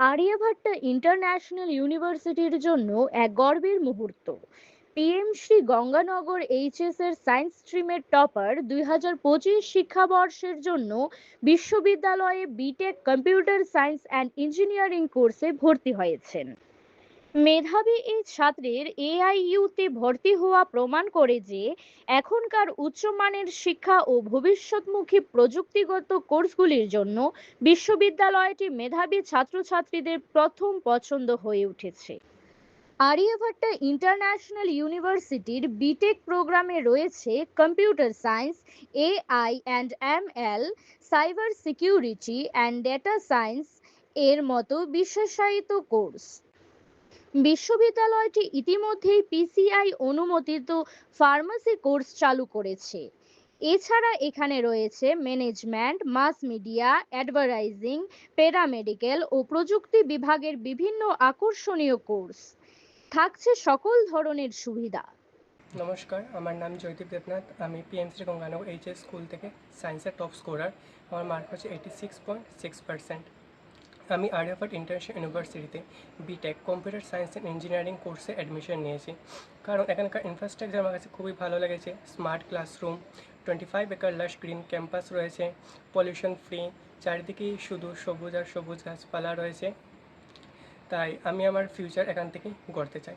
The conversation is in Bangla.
আরিয়াভাট্ট ইন্টারন্যাশনাল ইউনিভার্সিটির জন্য এক গর্বের মুহূর্ত। পিএম শ্রী গঙ্গানগর এইচএস এর সায়েন্স স্ট্রিমের টপার দুই হাজার পঁচিশ শিক্ষাবর্ষের জন্য বিশ্ববিদ্যালয়ে BTech computer science and engineering কোর্সে ভর্তি হয়েছেন। মেধাবী এই ছাত্রের এআইইউতে ভর্তি হওয়া প্রমাণ করে যে এখনকার উচ্চমানের শিক্ষা ও ভবিষ্যৎমুখী প্রযুক্তিগত কোর্সগুলির জন্য বিশ্ববিদ্যালয়টি মেধাবী ছাত্রছাত্রীদের প্রথম পছন্দ হয়ে উঠেছে। আরিয়াভাট্ট ইন্টারন্যাশনাল ইউনিভার্সিটির বিটেক প্রোগ্রামে রয়েছে computer science, AI and M L cyber security and data science এর মতো বিশেষায়িত কোর্স। বিশ্ববিদ্যালয়টি ইতিমধ্যেই পিসিআই অনুমোদিত ফার্মাসি কোর্স চালু করেছে। এছাড়া এখানে রয়েছে management, mass media advertising paramedical ও প্রযুক্তি বিভাগের বিভিন্ন আকর্ষণীয় কোর্স। থাকছে সকল ধরনের সুবিধা। নমস্কার, আমার নাম জয়দীপ দেবনাথ। আমি পিএমসি গঙ্গানগর এইচএস স্কুল থেকে সায়েন্সের টপ স্কোরার। আমার মার্ক হচ্ছে eighty six point six percent আমি আর্যভট্ট ইন্টারন্যাশনাল ইউনিভার্সিটিতে BTech computer science and engineering কোর্সে অ্যাডমিশন নিয়েছি। কারণ এখানকার ইনফ্রাস্ট্রাকচার আমার কাছে খুবই ভালো লেগেছে। Smart classroom twenty five acre lush green campus রয়েছে। পলিউশন ফ্রি চারিদিকেই শুধু সবুজ আর সবুজ গাছপালা রয়েছে। তাই আমি আমার ফিউচার এখান থেকে গড়তে চাই।